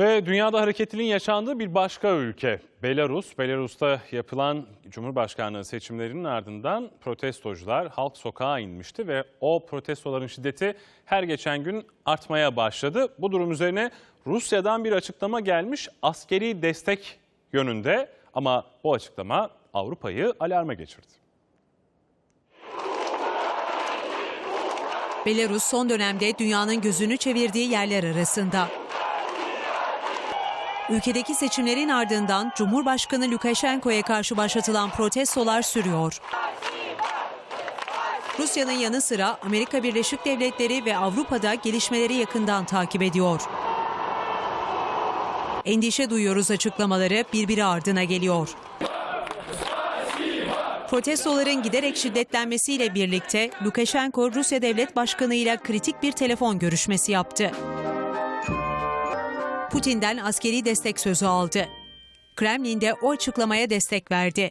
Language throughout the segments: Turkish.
Ve dünyada hareketliliğin yaşandığı bir başka ülke Belarus. Belarus'ta yapılan Cumhurbaşkanlığı seçimlerinin ardından protestocular halk sokağa inmişti ve o protestoların şiddeti her geçen gün artmaya başladı. Bu durum üzerine Rusya'dan bir açıklama gelmiş askeri destek yönünde ama bu açıklama Avrupa'yı alarma geçirdi. Belarus son dönemde dünyanın gözünü çevirdiği yerler arasında. Ülkedeki seçimlerin ardından Cumhurbaşkanı Lukashenko'ya karşı başlatılan protestolar sürüyor. Rusya'nın yanı sıra Amerika Birleşik Devletleri ve Avrupa'da gelişmeleri yakından takip ediyor. Endişe duyuyoruz açıklamaları birbiri ardına geliyor. Protestoların giderek şiddetlenmesiyle birlikte Lukashenko Rusya Devlet Başkanı ile kritik bir telefon görüşmesi yaptı. Putin'den askeri destek sözü aldı. Kremlin'de o açıklamaya destek verdi.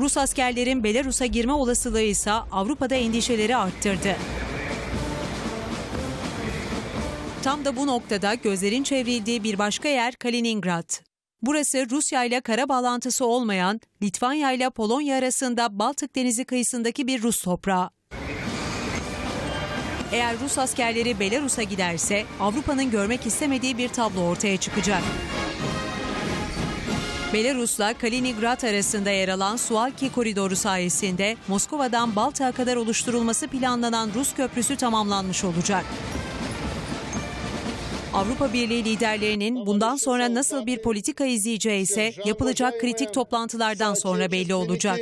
Rus askerlerin Belarus'a girme olasılığı ise Avrupa'da endişeleri arttırdı. Tam da bu noktada gözlerin çevrildiği bir başka yer Kaliningrad. Burası Rusya ile kara bağlantısı olmayan Litvanya ile Polonya arasında Baltık Denizi kıyısındaki bir Rus toprağı. Eğer Rus askerleri Belarus'a giderse Avrupa'nın görmek istemediği bir tablo ortaya çıkacak. Belarus'la Kaliningrad arasında yer alan Sualki koridoru sayesinde Moskova'dan Baltık'a kadar oluşturulması planlanan Rus köprüsü tamamlanmış olacak. Avrupa Birliği liderlerinin bundan sonra nasıl bir politika izleyeceği ise yapılacak kritik toplantılardan sonra belli olacak.